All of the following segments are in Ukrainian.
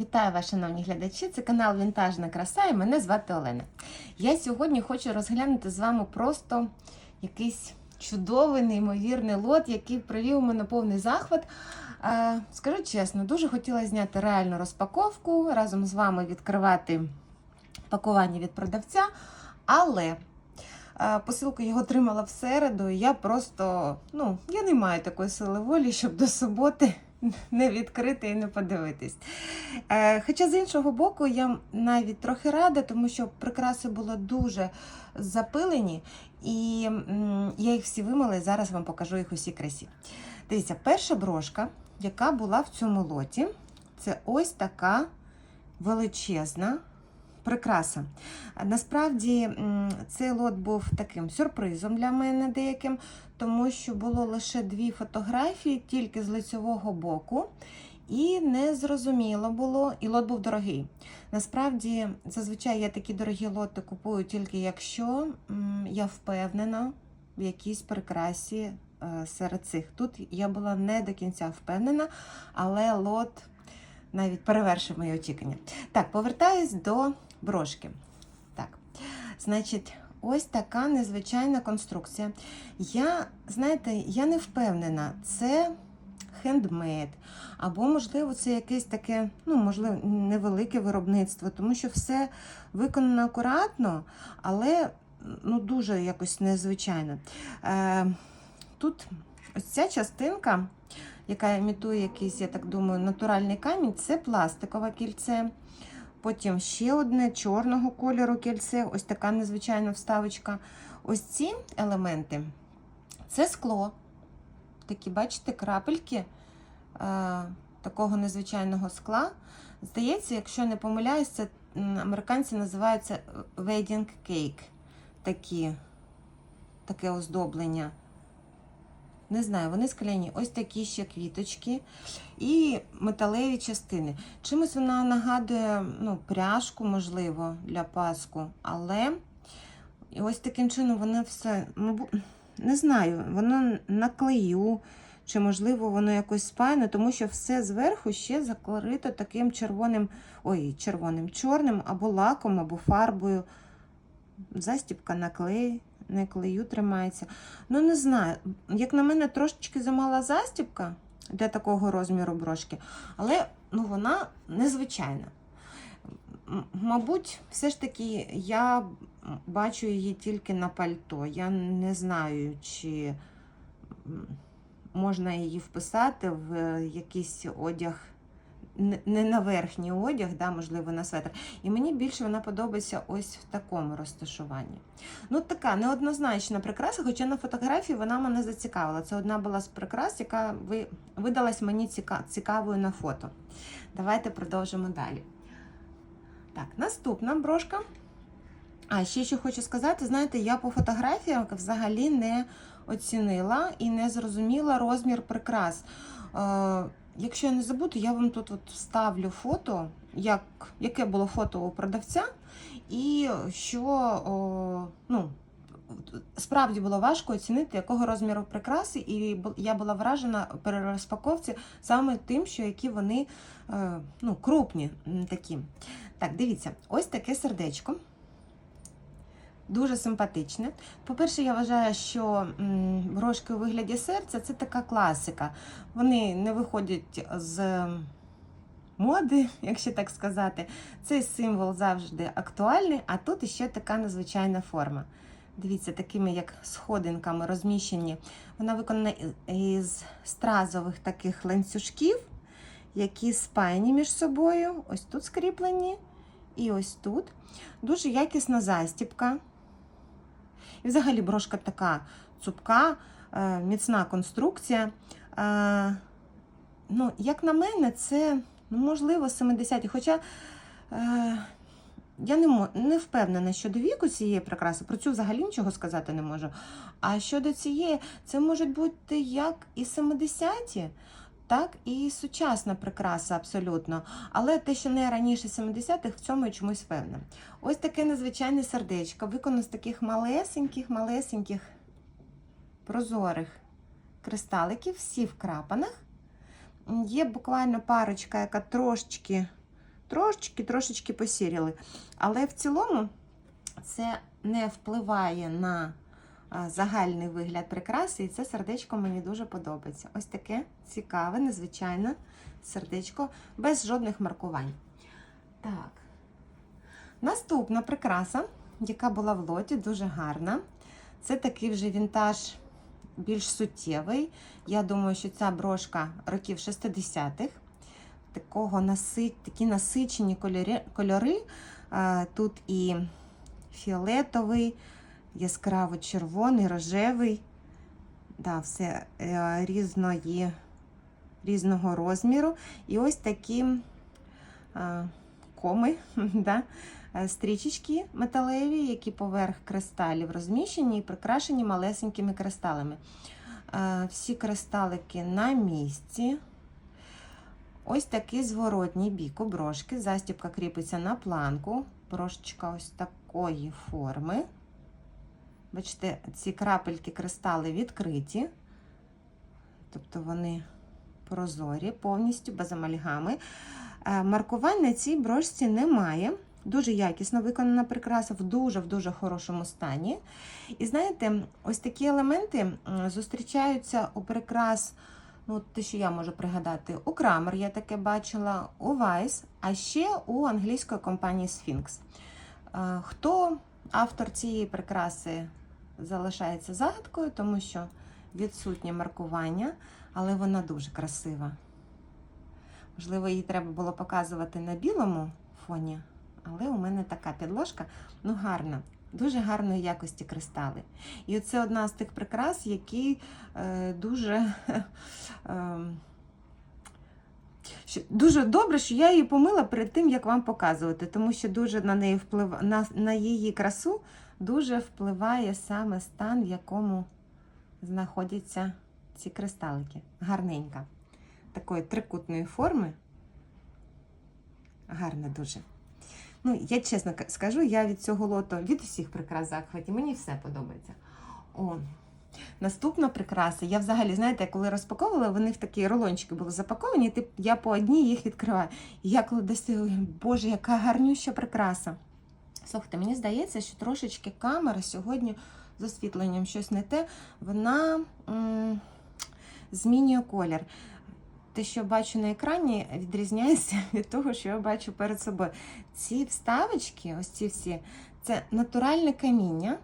Вітаю вас, шановні глядачі! Це канал Вінтажна краса і мене звати Олена. Я сьогодні хочу розглянути з вами просто якийсь чудовий, неймовірний лот, який привів мене повний захват. Скажу чесно, дуже хотіла зняти реальну розпаковку, разом з вами відкривати пакування від продавця, але посилку його отримала в середу, і я просто ну, я не маю такої сили волі, щоб до суботи не відкрити і не подивитись. Е, Хоча з іншого боку, я навіть трохи рада, тому що прикраси були дуже запилені, і я їх всі вимила, і зараз вам покажу їх усі красі. Дивіться, перша брошка, яка була в цьому лоті, це ось така величезна прикраса. Насправді цей лот був таким сюрпризом для мене деяким, тому що було лише дві фотографії тільки з лицевого боку. І не зрозуміло було, і лот був дорогий. Насправді, зазвичай я такі дорогі лоти купую тільки якщо я впевнена в якійсь прикрасі е, серед цих. Тут я була не до кінця впевнена, але лот навіть перевершив мої очікування. Так, повертаюсь до брошки. Так, значить, ось така незвичайна конструкція. Я, знаєте, я не впевнена, це хендмейд, або, можливо, це якесь таке, ну, можливо, невелике виробництво, тому що все виконано акуратно, але ну, дуже якось незвичайно. Е, тут ось ця частинка, яка імітує якийсь, я так думаю, натуральний камінь, це пластикове кільце. Потім ще одне чорного кольору кільце, ось така незвичайна вставочка. Ось ці елементи це скло. Такі, бачите, крапельки е, такого незвичайного скла. Здається, якщо не помиляюсь, це американці називаються wedding cake. Такі, таке оздоблення. Не знаю, вони скляні. Ось такі ще квіточки і металеві частини. Чимось вона нагадує ну, пряжку, можливо, для паску, але і ось таким чином воно все, ну, не знаю, воно на клею, чи, можливо, воно якось спаяне, тому що все зверху ще закрито таким червоним, ой, червоним, чорним або лаком, або фарбою. Застіпка на клей, на клею тримається. Ну, не знаю, як на мене, трошечки замала застіпка для такого розміру брошки, але ну, вона незвичайна. Мабуть, все ж таки я бачу її тільки на пальто. Я не знаю, чи можна її вписати в якийсь одяг, не на верхній одяг, да, можливо, на светр. І мені більше вона подобається ось в такому розташуванні. Ну, така неоднозначна прикраса, хоча на фотографії вона мене зацікавила. Це одна була з прикрас, яка видалась мені цікавою на фото. Давайте продовжимо далі. Так, наступна брошка. А ще що хочу сказати, знаєте, я по фотографіях взагалі не оцінила і не зрозуміла розмір прикрас. Якщо я не забуду, я вам тут от вставлю фото, як, яке було фото у продавця, і що о, ну, справді було важко оцінити, якого розміру прикраси, і я була вражена при розпаковці саме тим, що які вони е, ну, крупні такі. Так, дивіться, ось таке сердечко. Дуже симпатичне. По-перше, я вважаю, що брошки у вигляді серця це така класика. Вони не виходять з моди, якщо так сказати. Цей символ завжди актуальний, а тут іще така незвичайна форма. Дивіться, такими як сходинками розміщені. Вона виконана із стразових таких ланцюжків, які спаяні між собою. Ось тут скріплені, і ось тут. Дуже якісна застіпка. І взагалі брошка така цупка, е, міцна конструкція. Е, ну, як на мене, це ну, можливо 70-ті. Хоча е, я не, не впевнена щодо віку цієї прикраси, про цю взагалі нічого сказати не можу. А щодо цієї, це можуть бути як і 70-ті, так і сучасна прикраса абсолютно. Але те, що не раніше 70-х, в цьому я чомусь певна. Ось таке незвичайне сердечко, виконано з таких малесеньких, малесеньких прозорих кристаликів, всі в крапанах. Є буквально парочка, яка трошечки трошечки-трошечки посіріли. Але в цілому це не впливає на загальний вигляд прикраси, і це сердечко мені дуже подобається. Ось таке цікаве, незвичайне сердечко без жодних маркувань. Так. Наступна прикраса, яка була в лоті, дуже гарна. Це такий вже вінтаж більш суттєвий. Я думаю, що ця брошка років 60-х. Такого наси... Такі насичені кольори. кольори. Тут і фіолетовий, яскраво червоний, рожевий. Да, все е, різної, різного розміру. І ось такі коми, да, е, стрічечки металеві, які поверх кристалів розміщені і прикрашені малесенькими кристалами. Е, Всі кристалики на місці. Ось такий зворотній бік у брошки. Застібка кріпиться на планку. Брошечка ось такої форми. Бачите, ці крапельки кристали відкриті, тобто вони прозорі, повністю без амальгами. Е, Маркувань на цій брошці немає. Дуже якісно виконана прикраса в дуже в дуже хорошому стані. І знаєте, ось такі елементи зустрічаються у прикрас, ну, те, що я можу пригадати, у Крамер я таке бачила, у Вайс, а ще у англійської компанії Sphinx. Е, Хто автор цієї прикраси залишається загадкою, тому що відсутнє маркування, але вона дуже красива. Можливо, її треба було показувати на білому фоні, але у мене така підложка, ну гарна, дуже гарної якості кристали. І це одна з тих прикрас, які е, дуже. Е, Дуже добре, що я її помила перед тим, як вам показувати, тому що дуже на неї вплив... на, на її красу дуже впливає саме стан, в якому знаходяться ці кристалики. Гарненька. Такої трикутної форми. Гарна дуже. Ну, я чесно скажу, я від цього лоту, від усіх прикрас захваті, мені все подобається. О, наступна прикраса. Я взагалі, знаєте, коли розпаковувала, вони в такі рулончики були запаковані, і я по одній їх відкриваю. І я коли достаю, боже, яка гарнюща прикраса. Слухайте, мені здається, що трошечки камера сьогодні з освітленням щось не те, вона змінює колір. Те, що я бачу на екрані, відрізняється від того, що я бачу перед собою. Ці вставочки, ось ці всі, це натуральне каміння.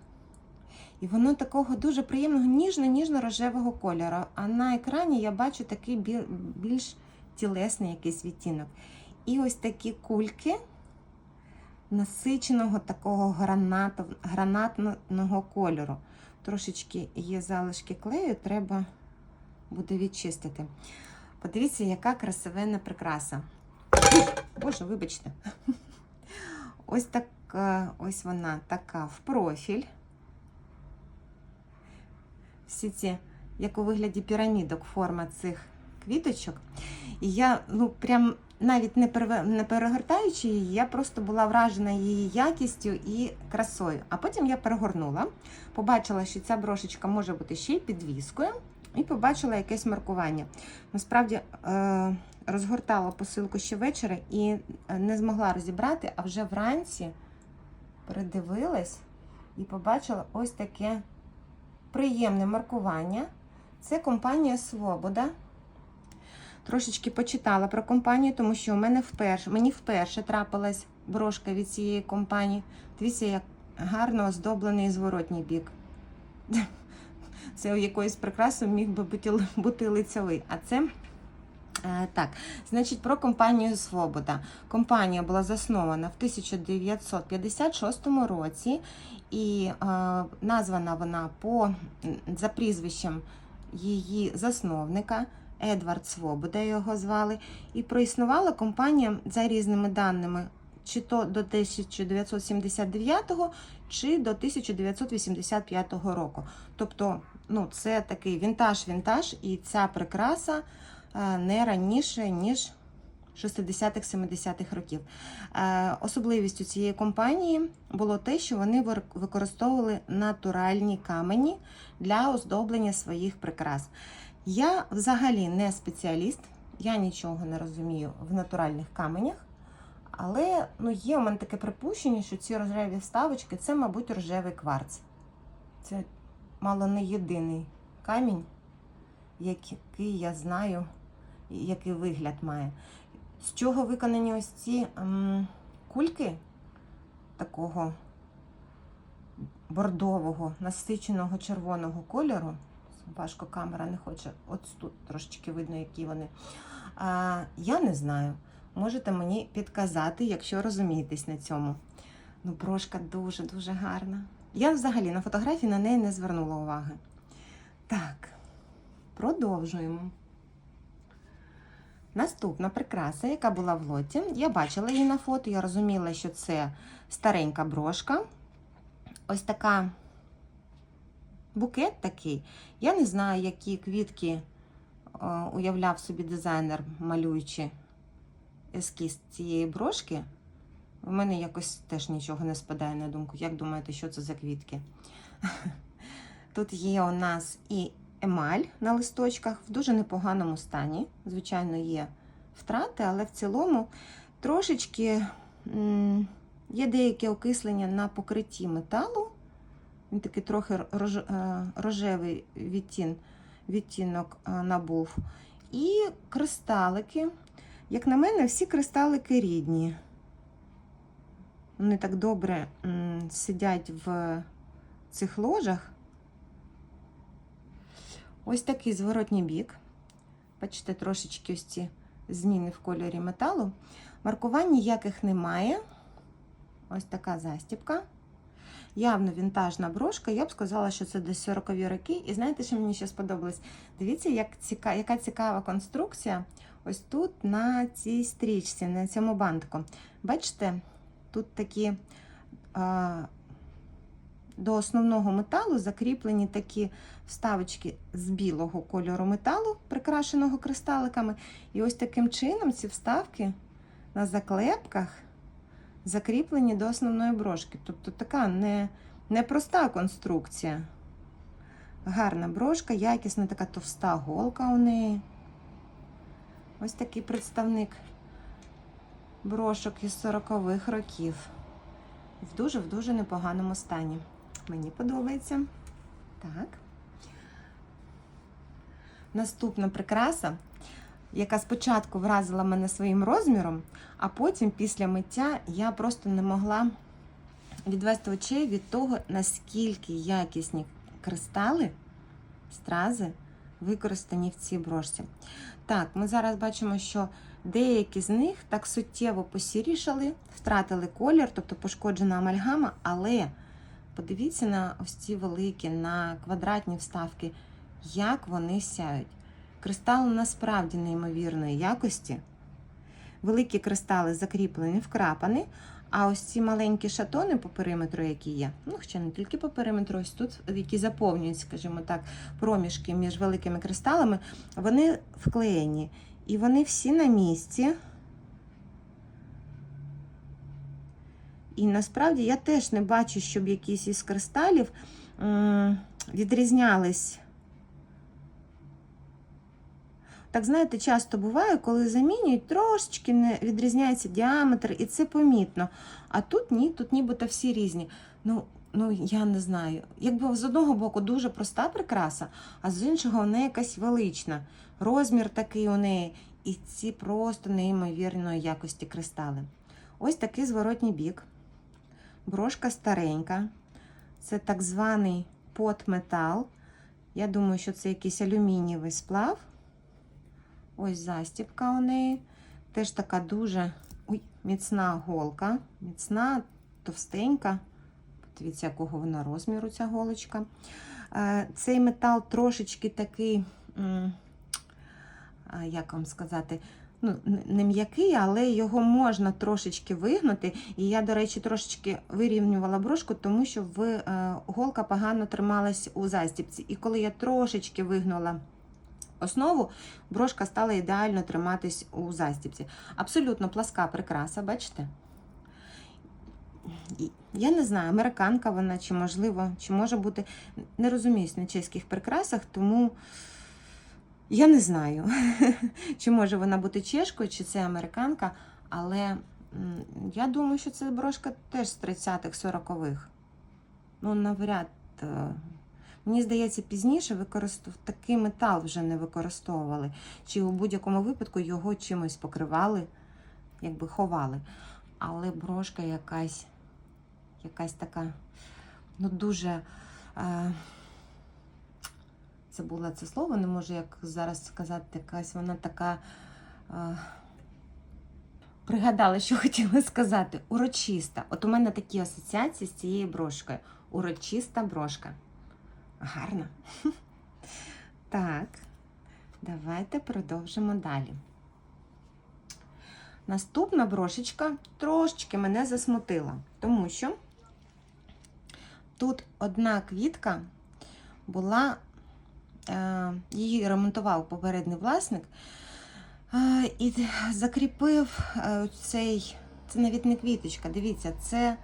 І воно такого дуже приємного ніжно-ніжно-рожевого кольору. А на екрані я бачу такий бі- більш тілесний якийсь відтінок. І ось такі кульки насиченого такого гранатов, гранатного кольору. Трошечки є залишки клею, треба буде відчистити. Подивіться, яка красивенна прикраса. Боже, вибачте. Ось така, ось вона така в профіль. Всі ці, як у вигляді пірамідок, форма цих квіточок. І я, ну, прям навіть не, перегортаючи її, я просто була вражена її якістю і красою. А потім я перегорнула, побачила, що ця брошечка може бути ще й підвіскою, і побачила якесь маркування. Насправді е, розгортала посилку ще ввечері і е, не змогла розібрати, а вже вранці передивилась і побачила ось таке приємне маркування. Це компанія Свобода. Трошечки почитала про компанію, тому що мене вперше, мені вперше трапилась брошка від цієї компанії. Дивіться, як гарно оздоблений зворотній бік. Це у якоїсь прикраси міг би бути, бути лицевий. А це е, так, значить, про компанію Свобода. Компанія була заснована в 1956 році, і е, названа вона по за прізвищем її засновника. Едвард Свобода його звали. І проіснувала компанія за різними даними, чи то до 1979 чи до 1985 року. Тобто, ну, це такий вінтаж-вінтаж, і ця прикраса е, не раніше, ніж 60-х, 70-х років. Е, Особливістю цієї компанії було те, що вони використовували натуральні камені для оздоблення своїх прикрас. Я взагалі не спеціаліст, я нічого не розумію в натуральних каменях. Але ну, є у мене таке припущення, що ці рожеві вставочки це, мабуть, рожевий кварц. Це мало не єдиний камінь, який я знаю, який вигляд має. З чого виконані ось ці м, кульки такого бордового, насиченого червоного кольору. Важко камера не хоче. От тут трошечки видно, які вони. А, я не знаю. Можете мені підказати, якщо розумієтесь на цьому. Ну, брошка дуже-дуже гарна. Я взагалі на фотографії на неї не звернула уваги. Так, продовжуємо. Наступна прикраса, яка була в лоті. Я бачила її на фото, я розуміла, що це старенька брошка. Ось така букет такий. Я не знаю, які квітки е, уявляв собі дизайнер, малюючи ескіз цієї брошки. У мене якось теж нічого не спадає на думку. Як думаєте, що це за квітки? Тут є у нас і емаль на листочках в дуже непоганому стані. Звичайно, є втрати, але в цілому трошечки є деяке окислення на покритті металу. Він такий трохи рож, е, рожевий відтін, відтінок е, набув. І кристалики. Як на мене, всі кристалики рідні. Вони так добре сидять в цих ложах. Ось такий зворотній бік. Бачите, трошечки ось ці зміни в кольорі металу. Маркувань ніяких немає. Ось така застіпка. Явно вінтажна брошка. Я б сказала, що це десь 40-ві роки. І знаєте, що мені ще сподобалось? Дивіться, як ціка... яка цікава конструкція. Ось тут на цій стрічці, на цьому бантику. Бачите, тут такі а, до основного металу закріплені такі вставочки з білого кольору металу, прикрашеного кристаликами. І ось таким чином ці вставки на заклепках закріплені до основної брошки. Тобто така не, непроста конструкція. Гарна брошка, якісна така товста голка у неї. Ось такий представник брошок із 40-х років. В дуже в дуже непоганому стані. Мені подобається. Так. Наступна прикраса, яка спочатку вразила мене своїм розміром, а потім, після миття, я просто не могла відвести очей від того, наскільки якісні кристали, стрази використані в цій брошці. Так, ми зараз бачимо, що деякі з них так суттєво посірішали, втратили колір, тобто пошкоджена амальгама, але подивіться на ось ці великі, на квадратні вставки, як вони сяють. Кристали насправді неймовірної якості. Великі кристали закріплені, вкрапані, а ось ці маленькі шатони по периметру, які є, ну ще не тільки по периметру, ось тут, які заповнюють, скажімо так, проміжки між великими кристалами, вони вклеєні. І вони всі на місці. І насправді я теж не бачу, щоб якісь із кристалів відрізнялись. Так, знаєте, часто буває, коли замінюють, трошечки не відрізняється діаметр, і це помітно. А тут ні, тут нібито всі різні. Ну, ну я не знаю. Якби з одного боку дуже проста прикраса, а з іншого вона якась велична. Розмір такий у неї. І ці просто неймовірної якості кристали. Ось такий зворотній бік. Брошка старенька. Це так званий потметал. Я думаю, що це якийсь алюмінієвий сплав. Ось застіпка у неї. Теж така дуже ой, міцна голка. Міцна, товстенька. Подивіться, якого вона розміру, ця голочка. Е, Цей метал трошечки такий, як вам сказати, ну, не м'який, але його можна трошечки вигнути. І я, до речі, трошечки вирівнювала брошку, тому що в, е, голка погано трималась у застіпці. І коли я трошечки вигнула основу, брошка стала ідеально триматись у застіпці. Абсолютно пласка прикраса, бачите? Я не знаю, американка вона, чи можливо, чи може бути. Не розуміюсь на чеських прикрасах, тому я не знаю, чи може вона бути чешкою, чи це американка, але Я думаю, що це брошка теж з 30-х, 40-х. Ну, навряд. Мені здається, пізніше використов... такий метал вже не використовували. Чи у будь-якому випадку його чимось покривали, якби ховали. Але брошка якась, якась така, ну дуже. Е... Забула це слово, не можу як зараз сказати, якась вона така. Е... Пригадала, що хотіла сказати. Урочиста. От у мене такі асоціації з цією брошкою. Урочиста брошка. Гарно. Так, давайте продовжимо далі. Наступна брошечка трошечки мене засмутила, тому що тут одна квітка була, е, її ремонтував попередній власник е, і закріпив е, цей, це навіть не квіточка, дивіться, це,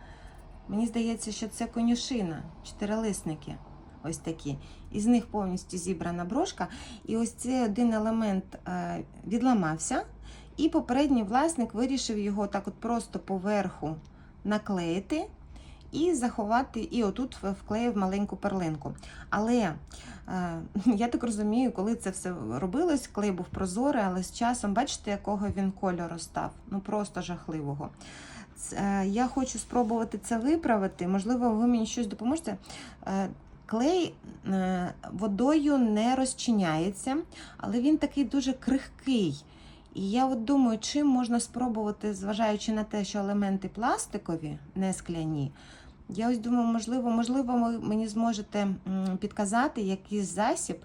мені здається, що це конюшина, чотирилисники ось такі. Із них повністю зібрана брошка. І ось цей один елемент е, відламався, і попередній власник вирішив його так от просто поверху наклеїти і заховати, і отут вклеїв маленьку перлинку. Але е, я так розумію, коли це все робилось, клей був прозорий, але з часом, бачите, якого він кольору став? Ну просто жахливого. Я хочу спробувати це виправити. Можливо, ви мені щось допоможете. Клей е, водою не розчиняється, але він такий дуже крихкий. І я от думаю, чим можна спробувати, зважаючи на те, що елементи пластикові, не скляні. Я ось думаю, можливо, можливо, ви мені зможете підказати якийсь засіб,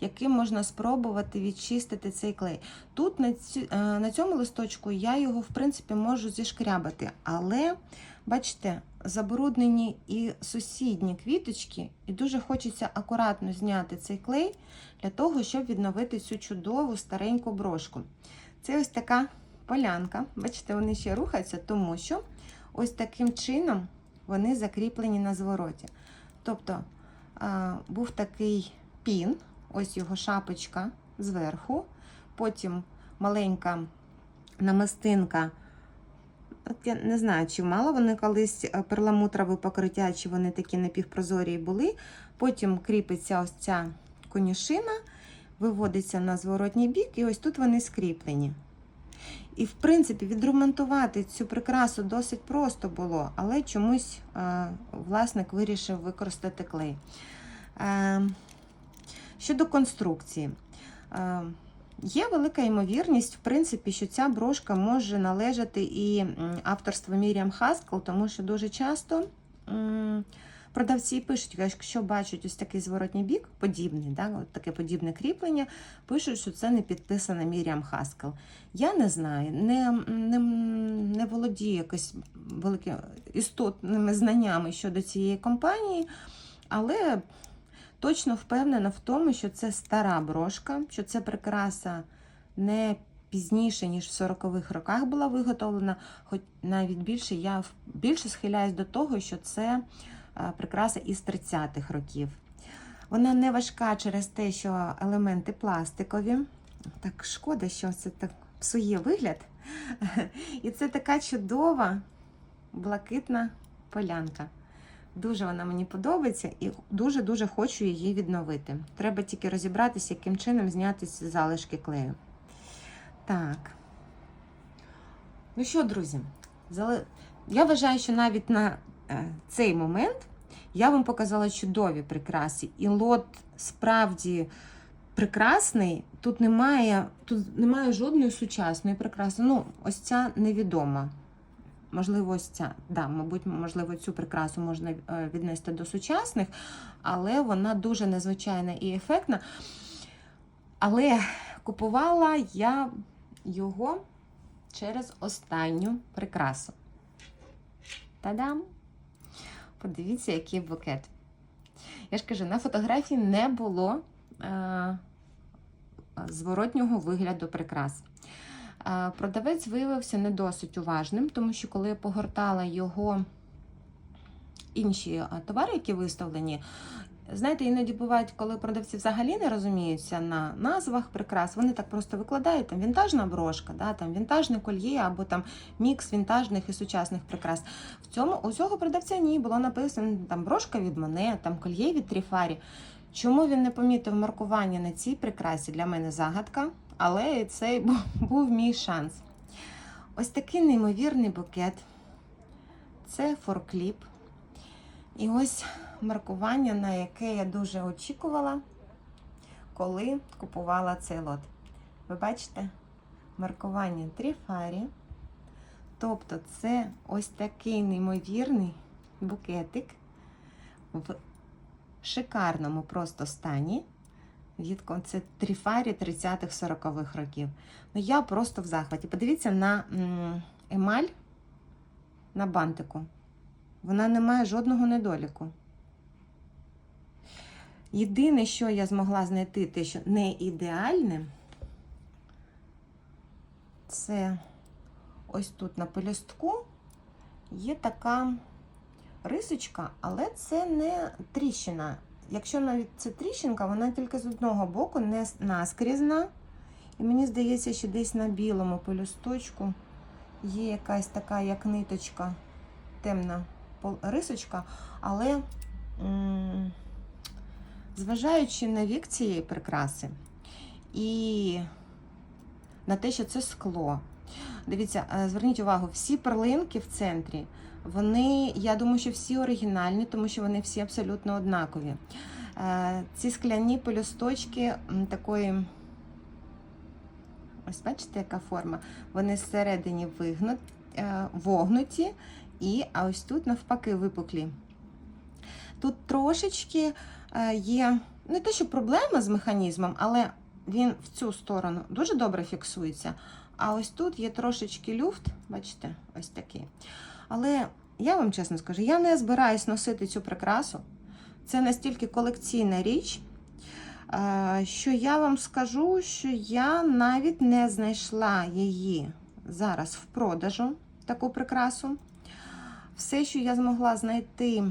яким можна спробувати відчистити цей клей. Тут на, е, на цьому листочку я його, в принципі, можу зішкрябати, але, бачите, забруднені і сусідні квіточки, і дуже хочеться акуратно зняти цей клей для того, щоб відновити цю чудову стареньку брошку. Це ось така полянка. Бачите, вони ще рухаються, тому що ось таким чином вони закріплені на звороті. Тобто був такий пін, ось його шапочка зверху, потім маленька намистинка. От я не знаю, чи мало вони колись е, перламутрове покриття, чи вони такі напівпрозорі були. Потім кріпиться ось ця конюшина, виводиться на зворотній бік, і ось тут вони скріплені. І, в принципі, відремонтувати цю прикрасу досить просто було, але чомусь е, власник вирішив використати клей. Е, щодо конструкції. Є велика ймовірність, в принципі, що ця брошка може належати і авторству Міріам Хаскел, тому що дуже часто продавці пишуть, якщо бачать ось такий зворотній бік, подібний, да, от таке подібне кріплення, пишуть, що це не підписана Міріам Хаскел. Я не знаю, не не, не володію якось великими істотними знаннями щодо цієї компанії, але Точно впевнена в тому, що це стара брошка, що це прикраса не пізніше, ніж в 40-х роках була виготовлена, хоч навіть більше я більше схиляюсь до того, що це прикраса із 30-х років. Вона не важка через те, що елементи пластикові. Так шкода, що це так псує вигляд. І це така чудова блакитна полянка. Дуже вона мені подобається і дуже-дуже хочу її відновити. Треба тільки розібратися, яким чином зняти ці залишки клею. Так. Ну що, друзі, я вважаю, що навіть на е, цей момент я вам показала чудові прикраси. І лот справді прекрасний. Тут немає тут немає жодної сучасної прикраси. Ну, ось ця невідома. Можливо, ця, да, мабуть, можливо, цю прикрасу можна е, віднести до сучасних, але вона дуже незвичайна і ефектна. Але купувала я його через останню прикрасу. Та-дам! Подивіться, який букет. Я ж кажу, на фотографії не було е, зворотнього вигляду прикрас. Продавець виявився не досить уважним, тому що коли я погортала його інші товари, які виставлені, знаєте, іноді бувають, коли продавці взагалі не розуміються на назвах прикрас, вони так просто викладають там вінтажна брошка, да, там вінтажне кольє або там мікс вінтажних і сучасних прикрас. В цьому у цього продавця ні було написано там брошка від Моне, там кольє від Тріфарі. Чому він не помітив маркування на цій прикрасі? Для мене загадка, але цей був мій шанс. Ось такий неймовірний букет. Це форкліп. І ось маркування, на яке я дуже очікувала, коли купувала цей лот. Ви бачите? Маркування Тріфарі. Тобто це ось такий неймовірний букетик в шикарному просто стані. Від це Тріфарі 30-х-40-х років. Ну, я просто в захваті. Подивіться на емаль на бантику. Вона не має жодного недоліку. Єдине, що я змогла знайти, те, що не ідеальне, це ось тут на пелюстку є така рисочка, але це не тріщина. Якщо навіть це тріщинка, вона тільки з одного боку, не наскрізна. І мені здається, що десь на білому пелюсточку є якась така, як ниточка, темна рисочка, але зважаючи на вік цієї прикраси і на те, що це скло. Дивіться, е, зверніть увагу, всі перлинки в центрі, вони, я думаю, що всі оригінальні, тому що вони всі абсолютно однакові. Е, Ці скляні пелюсточки такої, ось бачите, яка форма? Вони зсередині е, вогнуті, і а ось тут навпаки випуклі. Тут трошечки е, є не те, що проблема з механізмом, але він в цю сторону дуже добре фіксується. А ось тут є трошечки люфт, бачите, ось такий. Але я вам чесно скажу, я не збираюсь носити цю прикрасу. Це настільки колекційна річ, е, що я вам скажу, що я навіть не знайшла її зараз в продажу, таку прикрасу. Все, що я змогла знайти,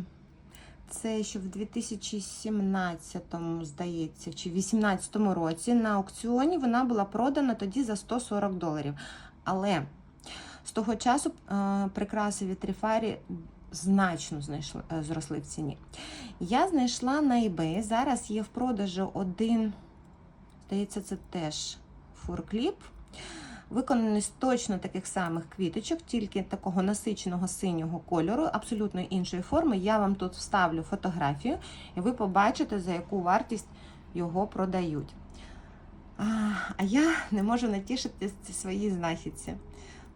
це що в 2017, здається, чи 2018 році на аукціоні вона була продана тоді за 140 доларів. Але з того часу е, прикраси від Тріфарі значно знайшли, е, зросли в ціні. Я знайшла на eBay, зараз є в продажу один, здається, це теж фуркліп. Виконаний з точно таких самих квіточок, тільки такого насиченого синього кольору, абсолютно іншої форми. Я вам тут вставлю фотографію, і ви побачите, за яку вартість його продають. А, я не можу натішити свої знахідці.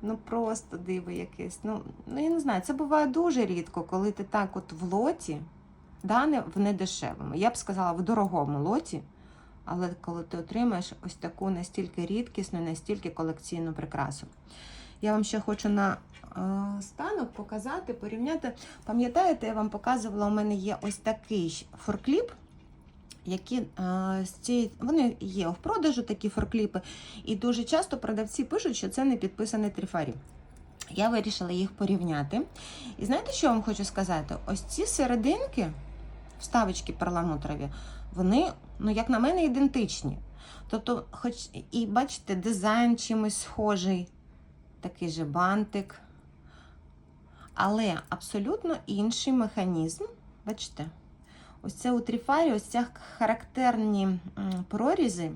Ну просто диво якесь. Ну, ну я не знаю, це буває дуже рідко, коли ти так от в лоті, да, не, в недешевому. Я б сказала, в дорогому лоті. Але коли ти отримаєш ось таку настільки рідкісну, настільки колекційну прикрасу. Я вам ще хочу на е, станок показати, порівняти. Пам'ятаєте, я вам показувала, у мене є ось такий форкліп, які е, з цієї, вони є в продажу, такі форкліпи, і дуже часто продавці пишуть, що це не підписаний трифарі. Я вирішила їх порівняти. І знаєте, що я вам хочу сказати? Ось ці серединки, вставочки перламутрові, вони, ну, як на мене, ідентичні. Тобто, хоч і бачите, дизайн чимось схожий, такий же бантик. Але абсолютно інший механізм. Бачите? Ось це у тріфарі, ось ці характерні прорізи,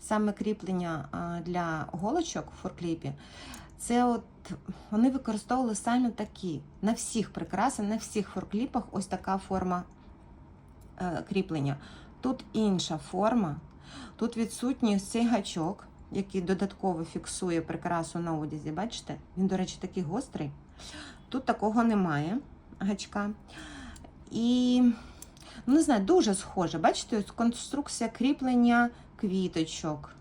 саме кріплення для голочок в форкліпі. Це от вони використовували саме такі. На всіх прикрасах, на всіх форкліпах ось така форма е, кріплення. Тут інша форма. Тут відсутній ось цей гачок, який додатково фіксує прикрасу на одязі. Бачите? Він, до речі, такий гострий. Тут такого немає гачка. І, ну не знаю, дуже схоже. Бачите, ось конструкція кріплення квіточок,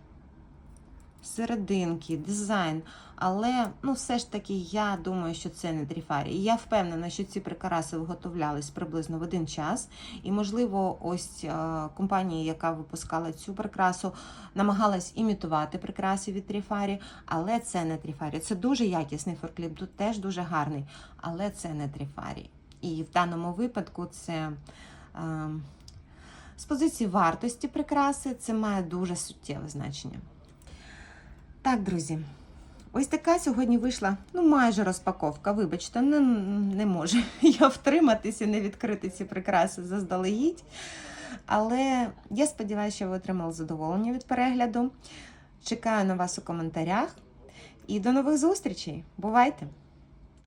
серединки, дизайн. Але ну, все ж таки, я думаю, що це не тріфарі. І я впевнена, що ці прикраси виготовлялись приблизно в один час. І, можливо, ось е, компанія, яка випускала цю прикрасу, намагалась імітувати прикраси від тріфарі, але це не тріфарі. Це дуже якісний форкліп, тут теж дуже гарний, але це не тріфарі. І в даному випадку це З позиції вартості прикраси це має дуже суттєве значення. Так, друзі, ось така сьогодні вийшла ну, майже розпаковка. Вибачте, не, не можу я втриматися і не відкрити ці прикраси заздалегідь. Але я сподіваюся, що ви отримали задоволення від перегляду. Чекаю на вас у коментарях. І до нових зустрічей. Бувайте!